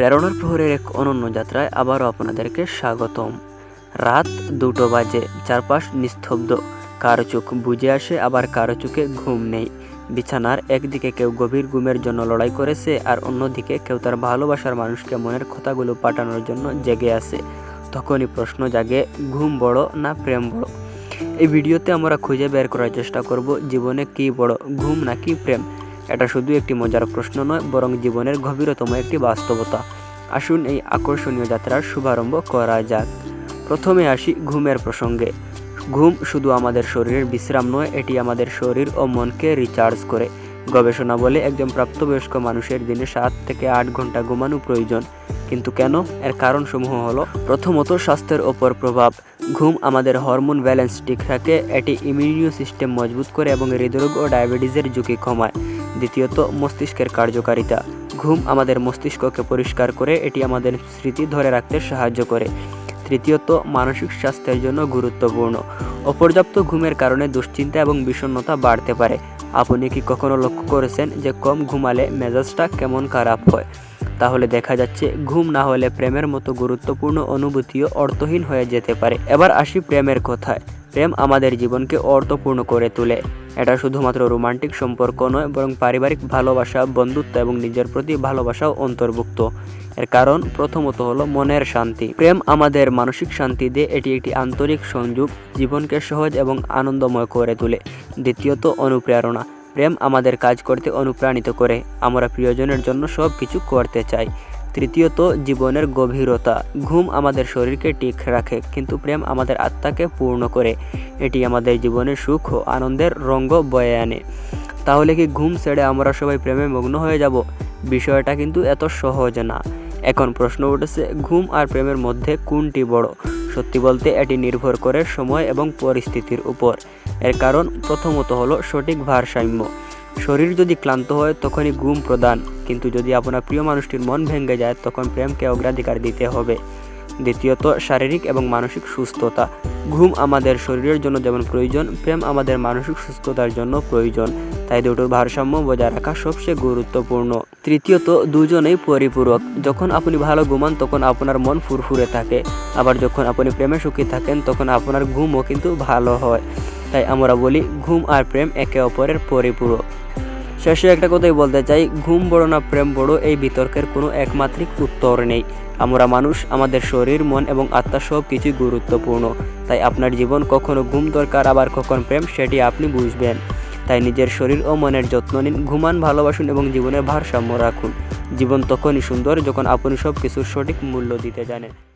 প্রেরণার প্রহরের এক অনন্য যাত্রায় আবারও আপনাদেরকে স্বাগতম। রাত দুটো বাজে, চারপাশ নিস্তব্ধ, কারও চোখ বুঝে আসে, আবার কারও চোখে ঘুম নেই। বিছানার একদিকে কেউ গভীর ঘুমের জন্য লড়াই করেছে, আর অন্যদিকে কেউ তার ভালোবাসার মানুষকে মনের কথাগুলো পাঠানোর জন্য জেগে আছে। তখনই প্রশ্ন জাগে, ঘুম বড় না প্রেম বড়? এই ভিডিওতে আমরা খুঁজে বের করার চেষ্টা করব, জীবনে কী বড়, ঘুম নাকি প্রেম? এটা শুধু একটি মজার প্রশ্ন নয়, বরং জীবনের গভীরতম একটি বাস্তবতা। আসুন এই আকর্ষণীয় যাত্রার শুভারম্ভ করা যাক। প্রথমে আসি ঘুমের প্রসঙ্গে। ঘুম শুধু আমাদের শরীরের বিশ্রাম নয়, এটি আমাদের শরীর ও মনকে রিচার্জ করে। গবেষণা বলে একজন প্রাপ্তবয়স্ক মানুষের দিনে সাত থেকে আট ঘণ্টা ঘুমানো প্রয়োজন। কিন্তু কেন? এর কারণসমূহ হলো, প্রথমত স্বাস্থ্যের ওপর প্রভাব। ঘুম আমাদের হরমোন ব্যালেন্স ঠিক রাখে, এটি ইমিউনিও সিস্টেম মজবুত করে এবং হৃদরোগ ও ডায়াবেটিসের ঝুঁকি কমায়। দ্বিতীয়ত, মস্তিষ্কের কার্যকারিতা। ঘুম আমাদের মস্তিষ্ককে পরিষ্কার করে, এটি আমাদের স্মৃতি ধরে রাখতে সাহায্য করে। তৃতীয়ত, মানসিক স্বাস্থ্যের জন্য গুরুত্বপূর্ণ। অপর্যাপ্ত ঘুমের কারণে দুশ্চিন্তা এবং বিষণ্ণতা বাড়তে পারে। আপনি কি কখনো লক্ষ্য করেছেন যে কম ঘুমালে মেজাজটা কেমন খারাপ হয়? তাহলে দেখা যাচ্ছে ঘুম না হলে প্রেমের মতো গুরুত্বপূর্ণ অনুভূতিও অর্থহীন হয়ে যেতে পারে। এবার আসি প্রেমের কথায়। প্রেম আমাদের জীবনকে অর্থপূর্ণ করে তোলে। এটা শুধুমাত্র রোমান্টিক সম্পর্ক নয়, বরং পারিবারিক ভালোবাসা, বন্ধুত্ব এবং নিজের প্রতি ভালোবাসাও অন্তর্ভুক্ত। এর কারণ প্রথমত হলো মনের শান্তি। প্রেম আমাদের মানসিক শান্তি দিয়ে এটি একটি আন্তরিক সংযোগ, জীবনকে সহজ এবং আনন্দময় করে তোলে। দ্বিতীয়ত, অনুপ্রেরণা। প্রেম আমাদের কাজ করতে অনুপ্রাণিত করে। আমরা প্রিয়জনের জন্য সব কিছু করতে চাই। তৃতীয়ত, জীবনের গভীরতা। ঘুম আমাদের শরীরকে ঠিক রাখে, কিন্তু প্রেম আমাদের আত্মাকে পূর্ণ করে। এটি আমাদের জীবনের সুখ ও আনন্দের রঙ্গ বয়ে আনে। তাহলে কি ঘুম ছেড়ে আমরা সবাই প্রেমে মগ্ন হয়ে যাব? বিষয়টা কিন্তু এত সহজ না। এখন প্রশ্ন উঠেছে, ঘুম আর প্রেমের মধ্যে কোনটি বড়? সত্যি বলতে এটি নির্ভর করে সময় এবং পরিস্থিতির উপর। এর কারণ প্রথমত হলো সঠিক ভারসাম্য। শরীর যদি ক্লান্ত হয়, তখনই ঘুম প্রদান কিন্তু যদি আপনার প্রিয় মানুষটির মন ভেঙে যায়, তখন প্রেমকে অগ্রাধিকার দিতে হবে। দ্বিতীয়ত, শারীরিক এবং মানসিক সুস্থতা। ঘুম আমাদের শরীরের জন্য যেমন প্রয়োজন, প্রেম আমাদের মানসিক সুস্থতার জন্য প্রয়োজন। তাই দুটোর ভারসাম্য বজায় রাখা সবচেয়ে গুরুত্বপূর্ণ। তৃতীয়ত দুজনেই পরিপূরক। যখন আপনি ভালো ঘুমান, তখন আপনার মন ফুরফুরে থাকে। আবার যখন আপনি প্রেমে সুখী থাকেন, তখন আপনার ঘুমও কিন্তু ভালো হয়। তাই আমরা বলি, ঘুম আর প্রেম একে অপরের পরিপূরক। শেষে একটা কথাই বলতে চাই, ঘুম বড় না প্রেম বড়, এই বিতর্কের কোনো একমাত্রিক উত্তর নেই। আমরা মানুষ, আমাদের শরীর, মন এবং আত্মা সব কিছুই গুরুত্বপূর্ণ। তাই আপনার জীবন কখনো ঘুম দরকার, আবার কখন প্রেম, সেটি আপনি বুঝবেন। তাই নিজের শরীর ও মনের যত্ন নিন, ঘুমান, ভালোবাসুন এবং জীবনের ভারসাম্য রাখুন। জীবন তখনই সুন্দর যখন আপনি সব কিছুর সঠিক মূল্য দিতে জানেন।